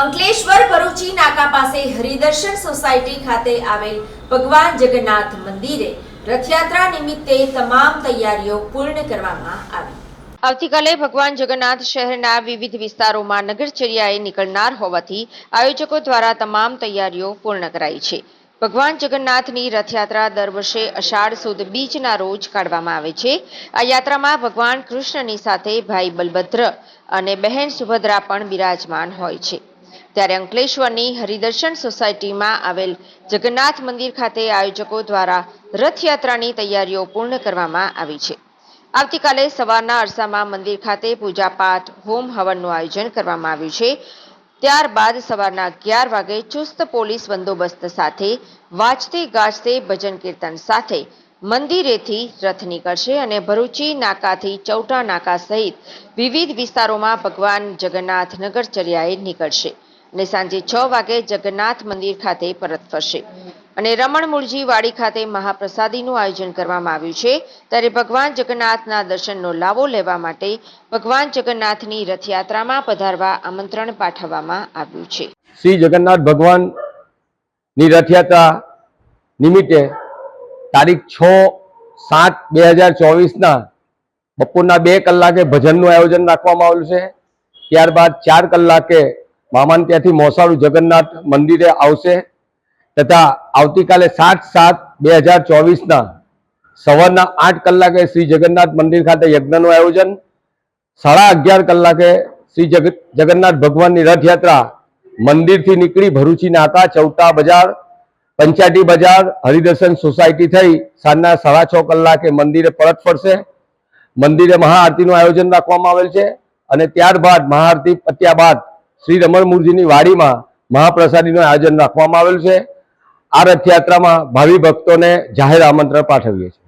અંકલેશ્વર ભરૂચી નાકા પાસે હરિદર્શન સોસાયટી ખાતે આવેલ ભગવાન જગન્નાથ મંદિરે રથયાત્રા નિમિત્તે તમામ તૈયારીઓ પૂર્ણ કરવામાં આવી. આવતીકાલે ભગવાન જગન્નાથ શહેરના વિવિધ વિસ્તારોમાં નગરચર્યાએ નીકળનાર હોવાથી આયોજકો દ્વારા તમામ તૈયારીઓ પૂર્ણ કરાઈ છે. ભગવાન જગન્નાથની રથયાત્રા દર વર્ષે અષાઢ સુદ બીજના રોજ કાઢવામાં આવે છે. આ યાત્રામાં ભગવાન કૃષ્ણની સાથે ભાઈ બલભદ્ર અને બહેન સુભદ્રા પણ બિરાજમાન હોય છે. ત્યારે અંકલેશ્વરની હરિદર્શન સોસાયટીમાં આવેલ જગન્નાથ મંદિર ખાતે આયોજકો દ્વારા રથયાત્રાની તૈયારીઓ પૂર્ણ કરવામાં આવી છે. આવતીકાલે સવારના અરસામાં મંદિર ખાતે પૂજાપાઠ, હોમ હવનનું આયોજન કરવામાં આવ્યું છે. ત્યારબાદ સવારના અગિયાર વાગે ચુસ્ત પોલીસ બંદોબસ્ત સાથે વાજતે ગાજતે ભજન કીર્તન સાથે મંદિરેથી રથ નીકળશે અને ભરૂચી નાકાથી ચૌટા નાકા સહિત વિવિધ વિસ્તારોમાં ભગવાન જગન્નાથ નગરચર્યાએ નીકળશે. અને સાંજે છ વાગે જગન્નાથ મંદિર ખાતે પરત ફરશે. અને રમણ મૂળજી વાડી ખાતે મહાપ્રસાદીનું આયોજન કરવામાં આવ્યું છે. ત્યારે ભગવાન જગન્નાથના દર્શનનો લાવો લેવા માટે ભગવાન જગન્નાથની રથયાત્રામાં પધારવા આમંત્રણ પાઠવવામાં આવ્યું છે. શ્રી જગન્નાથ ભગવાનની રથયાત્રા નિમિત્તે તારીખ છ સાત બે હજાર ચોવીસના બપોરના બે કલાકે ભજનનું આયોજન રાખવામાં આવ્યું છે. ત્યારબાદ ચાર કલાકે મામાન ત્યાંથી મોસાળુ જગન્નાથ મંદિરે આવશે તથા આવતીકાલે સાત સાત બે હજાર ચોવીસના સવારના આઠ કલાકે શ્રી જગન્નાથ મંદિર ખાતે યજ્ઞનું આયોજન, સાડા અગિયાર કલાકે શ્રી જગ, જગન્નાથ ભગવાનની રથયાત્રા, મંદિરથી નીકળી ભરૂચી નાકા ચૌટા બજાર, પંચાયતી બજાર, હરિદર્શન સોસાયટી થઈ સાંજના સાડા છ કલાકે મંદિરે પરત ફરશે. મંદિરે મહાઆરતીનું આયોજન રાખવામાં આવેલ છે અને ત્યારબાદ મહાઆરતી પત્યા બાદ શ્રી રમણમૂર્તિની વાડીમાં મહાપ્રસાદીનું આયોજન રાખવામાં આવેલ છે. આ રથયાત્રામાં ભાવિ ભક્તોને જાહેર આમંત્રણ પાઠવીએ છીએ.